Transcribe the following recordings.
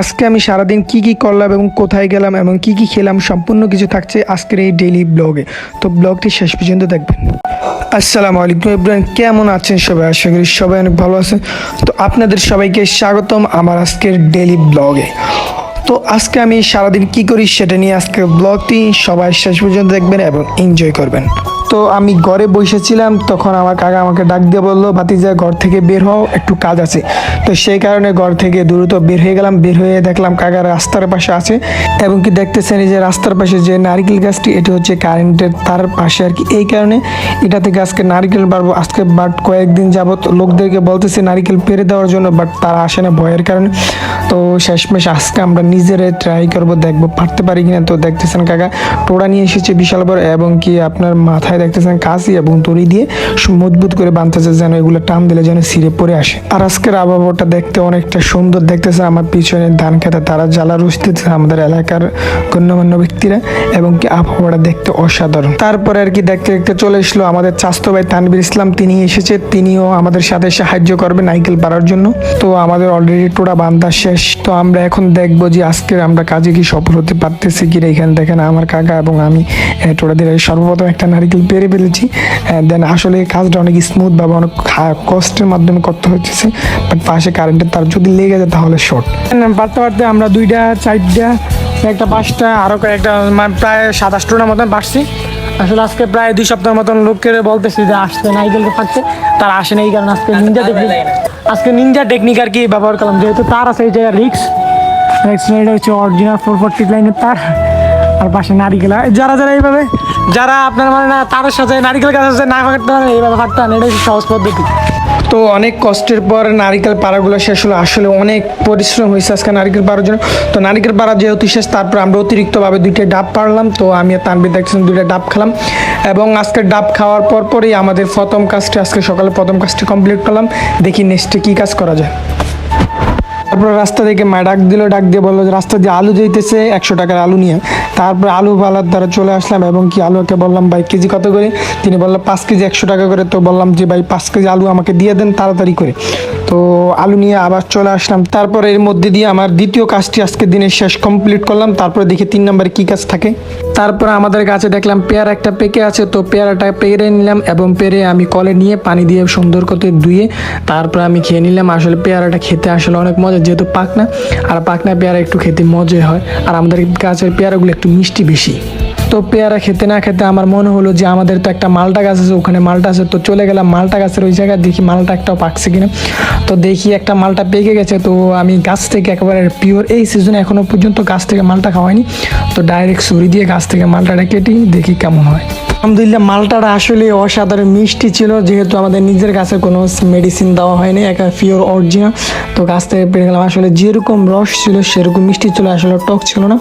আজকে আমি সারাদিন কি কি করলাম এবং কোথায় গেলাম এবং কি কি খেলাম সম্পূর্ণ কিছু থাকছে আজকের এই ডেইলি ব্লগে তো ব্লগটি শেষ পর্যন্ত দেখবেন। আসসালামু আলাইকুম ইব্রাহিম, কেমন আছেন সবাই? আশা করি সবাই অনেক ভালো আছেন। তো আপনাদের সবাইকে স্বাগতম আমার আজকের ডেইলি ব্লগে তো আজকে আমি সারাদিন কি করি সেটা নিয়ে আজকের ব্লগটি সবাই শেষ পর্যন্ত দেখবেন এবং এনজয় করবেন। তো আমি ঘরে বসেছিলাম, তখন আমার কাকা আমাকে ডাক দিয়ে বলল, ভাতিজা, ঘর থেকে বের হও, একটু কাজ আছে। তো সেই কারণে ঘর থেকে দ্রুত বের হয়ে গেলাম, বের হয়ে দেখলাম কাকা রাস্তার পাশে আছে এবং কি দেখতেছেন এই যে রাস্তার পাশে যে নারকেল গাছটি, এটি হচ্ছে কারেন্টের তার পাশে আর কি। এই কারণে এটা থেকে আজকে নারকেল পারব আজকে বাট কয়েকদিন যাবত লোকদেরকে বলতেছে নারকেল পেরে দেওয়ার জন্য, বাট তারা আসে না ভয়ের কারণে। তো শেষমেশ আজকে আমরা নিজেরাই ট্রাই করব, দেখব, পারতে পারি কিনা। তো দেখতেছেন কাকা, টোড়া নিয়ে এসেছে বিশাল বড় এবং কি আপনার মাথায় দেখতেছেন কাশি এবং তরি দিয়ে মজবুত করে বাঁধতেছে যেন এগুলো টান দিলে যেন সিরে পড়ে আসে। আর আজকের আবহাওয়াটা দেখতে অনেকটা সুন্দর দেখতেছে আমার পিছনে ধান খেতে তারা জ্বালা রুশ দিতেছে আমাদের এলাকার গণ্যমান্য ব্যক্তিরা এবং কি আবহাওয়াটা দেখতে অসাধারণ। তারপরে আর কি দেখতে দেখতে চলে এসলো আমাদের চাস্তো ভাই তানবির ইসলাম, তিনি এসেছে, তিনিও আমাদের সাথে সাহায্য করবে নাইকেল পাড়ার জন্য। তো আমাদের অলরেডি টোটা বান্ধা শেষ। তো আমরা এখন দেখব যে আজকের আমরা কাজে কি সফল হতে পারতেছি কি এখানে দেখেন আমার কাকা এবং আমি টোটা দিয়ে সর্বপ্রথম একটা নারিকেল পেরে ফেলেছি দেন আসলে কাজটা অনেক স্মুথ ভাবে অনেক খা- কষ্টের মাধ্যমে করতে হচ্ছে বাট পাশে কারেন্টের তার যদি লেগে যায় তাহলে শর্ট পারতে পারতে আমরা দুইটা চারটা একটা পাঁচটা আরও কয়েকটা মানে প্রায় সাত আটটার মতন পারছি আসলে আজকে প্রায় দুই সপ্তাহের মতন লোককে বলতেছি যে আসতে নাই নাইকেলকে পাচ্ছে তারা আসে না এই কারণে আজকে নিনজা টেকনিক আজকে নিনজা টেকনিক আর কি ব্যবহার করলাম যেহেতু তার আছে এই জায়গায় রিক্স এটা হচ্ছে অরিজিনাল ফোর ফোরটি লাইনের তার। আর পাশে নারিকেল। যারা যারা এইভাবে, যারা আপনার মানে না তারের সাথে নারিকেল গাছ আছে, না কাটতে পারেন এইভাবে কাটতে পারেন এটা সহজ পদ্ধতি। তো অনেক কষ্টের পর নারিকেল পাড়াগুলো শেষ হলো, আসলে অনেক পরিশ্রম হয়েছে আজকে নারিকেল পাড়ার জন্য। তো নারিকেল পাড়া যেহেতু শেষ, তারপর আমরা অতিরিক্তভাবে দুইটা ডাব পারলাম তো আমি আর তানবির দেখছেন দুইটা ডাব খেলাম। এবং আজকে ডাব খাওয়ার পর পরই আমাদের প্রথম কাজটি, আজকে সকালে প্রথম কাজটি কমপ্লিট করলাম। দেখি নেক্সটে কী কাজ করা যায়। তারপর রাস্তা থেকে মা ডাক দিল, ডাক দিয়ে বলল রাস্তা দিয়ে আলু যেতেছে একশো টাকার আলু নিয়ে তারপর আলু পালার দ্বারা চলে আসলাম এবং কি আলুকে বললাম, ভাই, কেজি কত করে? তিনি বলল, পাঁচ কেজি একশো টাকা করে। তো বললাম যে, ভাই, পাঁচ কেজি আলু আমাকে দিয়ে দেন তাড়াতাড়ি করে। তো আলু নিয়ে আবার চলে আসলাম। তারপর এর মধ্যে দিয়ে আমার দ্বিতীয় কাজটি আজকে দিনের শেষ কমপ্লিট করলাম। তারপরে দেখি তিন নম্বরে কী কাজ থাকে। তারপর আমাদের কাছে দেখলাম পেয়ারা একটা পেকে আছে। তো পেয়ারাটা পেরে নিলাম এবং পেরে আমি কলে নিয়ে পানি দিয়ে সুন্দর করে ধুয়ে তারপর আমি খেয়ে নিলাম। আসলে পেয়ারাটা খেতে আসলে অনেক মজা, যেহেতু পাকনা। আর পাকনা পেয়ারা একটু খেতে মজা হয়। আর আমাদের গাছের পেয়ারাগুলো একটু মিষ্টি বেশি। তো পেয়ারা খেতে না খেতে আমার মনে হলো যে আমাদের তো একটা মালটা গাছ আছে, ওখানে মালটা আছে। তো চলে গেলাম মালটা গাছের ওই জায়গায়, দেখি মালটা একটাও পাকছে কিনা। তো দেখি একটা মালটা পেকে গেছে, তো আমি গাছ থেকে একেবারে পিওর এই সিজনে এখনও পর্যন্ত গাছ থেকে মালটা খাওয়াইনি তো ডাইরেক্ট ছুরি দিয়ে গাছ থেকে মালটাটা কেটে, দেখি কেমন হয়। আলহামদুলিল্লাহ, মালটাটা আসলে অসাধারণ মিষ্টি ছিল, যেহেতু আমাদের নিজের গাছে কোনো মেডিসিন দেওয়া হয়নি, একা পিওর অরিজিনাল তো গাছ থেকে পেরে গেলাম, আসলে যেরকম রস ছিল, সেরকম মিষ্টি ছিল আসলে টক ছিল না।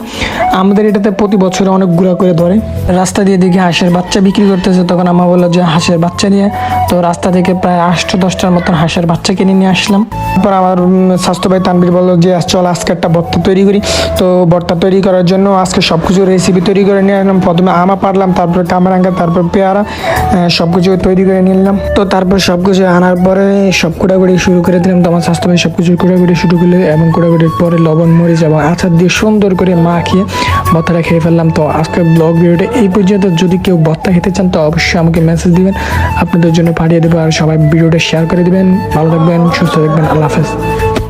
আমাদের এটাতে প্রতি বছরে অনেক গুঁড়া করে ধরে। রাস্তা দিয়ে দেখি হাঁসের বাচ্চা বিক্রি করতেছে। তখন আমার বলল যে হাঁসের বাচ্চা নিয়ে। তো রাস্তা থেকে প্রায় আটশো দশটার মতন হাঁসের বাচ্চা কিনে নিয়ে আসলাম। তারপর আমার স্বাস্থ্য তানবির বলল যে চল, আজকে একটা ভর্তা তৈরি করি। তো ভর্তা তৈরি করার জন্য আজকে সব কিছু রেসিপি তৈরি করে নিয়ে আসলাম। প্রথমে আমা পারলাম, তারপর কামরাঙ্গা, তারপর পেয়ারা সব কিছু তৈরি করে নিলাম তো তারপর সব কিছু আনার পরে সব কুড়াকুড়ি শুরু করে দিলাম। তো আমার স্বাস্থ্য ভাই সব কিছু কুড়াকুড়ি শুরু করলে এবং কুড়াকুড়ির পরে লবণ, মরিচ এবং আচার দিয়ে সুন্দর করে মাখিয়ে ভর্তাটা খেয়ে ফেললাম। তো আজকের ব্লগ ভিডিওটা এই পর্যন্ত। যদি কেউ ভর্তা খেতে চান, তো অবশ্যই আমাকে মেসেজ দিবেন। আপনাদের জন্য পাঠিয়ে দেবো আর সবাই ভিডিওটা শেয়ার করে দিবেন। ভালো থাকবেন, সুস্থ থাকবেন। আল্লাহ Hafiz.